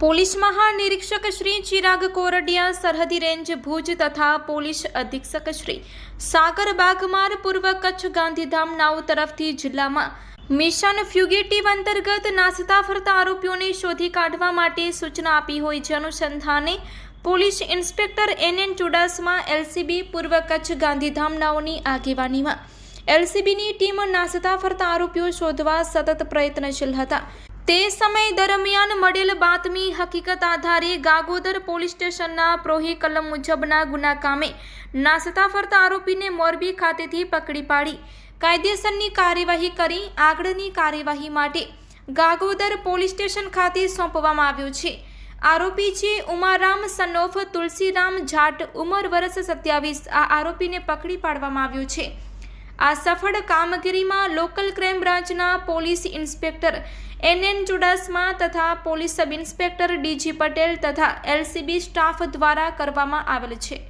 Police મહાનિરીક્ષક શ્રી ચિરાગ કોરડિયા, સરહદી range Bhuj તથા પોલીસ અધિક્ષક શ્રી સાગર બાગમાર પૂર્વ કચ્છ ગાંધીધામ નાવ તરફથી જિલ્લામાં મિશન ફ્યુગેટિવ અંતર્ગત નાસતા ફરતા આરોપીઓને શોધી કાઢવા માટે સૂચના આપી હોય જે અનુસંધાને police inspector N N Chudasama, LCB પૂર્વ કચ્છ ગાંધીધામ નાઓની આગેવાનીમાં એલસીબીની ટીમ નાસતા ફરતા આરોપીઓ શોધવા સતત પ્રયત્નશીલ હતા. તે સમય દરમિયાન મળેલ બાતમી હકીકત આધારે ગાગોદર પોલીસ સ્ટેશનના પ્રોહી કલમ મુજબના ગુના કામે નાસતા ફરતા આરોપીને મોરબી ખાતેથી પકડી પાડી. કાયદેસરની કાર્યવાહી કરી આગળની કાર્યવાહી માટે ગાગોદર પોલીસ સ્ટેશન ખાતે સોંપવામાં આવ્યો છે. આરોપી છે ઉમારામ સનોફ તુલસીરામ જાટ, ઉંમર વર્ષ સત્યાવીસ. આ આરોપીને પકડી પાડવામાં આવ્યો છે. આ સફળ કામગીરીમાં લોકલ ક્રાઇમ બ્રાન્ચના police inspector N N Chudasama તથા police sub inspector DG Patel તથા એલસીબી સ્ટાફ દ્વારા કરવામાં આવેલ છે.